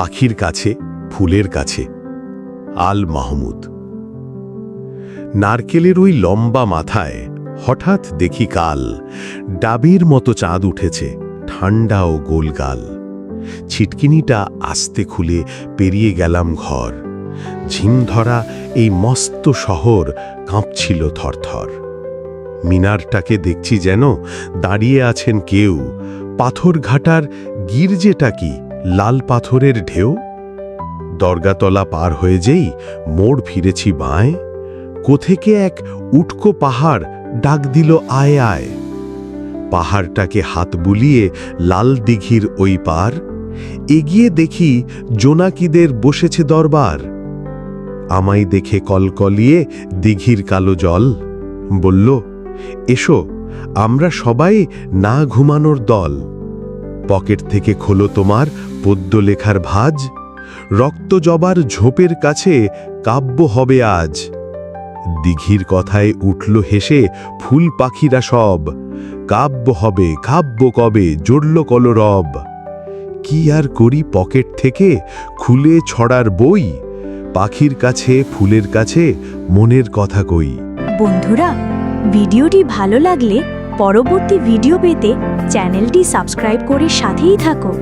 পাখির কাছে, ফুলের কাছে। আল মাহমুদ। নারকেলের ওই লম্বা মাথায় হঠাৎ দেখি কাল ডাবের মতো চাঁদ উঠেছে, ঠান্ডা ও গোলগাল। ছিটকিনিটা আস্তে খুলে পেরিয়ে গেলাম ঘর। ঝিমধরা এই মস্ত শহর কাঁপছিল থরথর। মিনারটাকে দেখছি যেন দাঁড়িয়ে আছেন কেউ। পাথর ঘাটার গির্জেটা কি? লাল পাথরের ঢেউ, দরগাতলা পার হয়ে যেই মোড় ফিরেছি বাঁয়, কোথেকে এক উটকো পাহাড় ডাক দিল আয় আয়। পাহাড়টাকে হাত বুলিয়ে লাল দিঘির ওই পার, এগিয়ে দেখি জোনাকিদের বসেছে দরবার। আমায় দেখে কলকলিয়ে দিঘির কালো জল, বলল, এসো, আমরা সবাই না ঘুমানোর দল। পকেট থেকে খোলো তোমার পদ্য লেখার ভাজ রক্ত জবার ঝোপের কাছে কাব্য হবে আজ। দিঘির কথায় উঠল হেসে ফুল পাখিরা সব, কাব্য হবে, কাব্য কবে, জড়ল কলরব। কি আর করি পকেট থেকে খুলে ছড়ার বই? পাখির কাছে, ফুলের কাছে মনের কথা কই। বন্ধুরা, ভিডিওটি ভালো লাগলে পরবর্তী ভিডিও পেতে চ্যানেলটি সাবস্ক্রাইব করে সাথেই থাকো।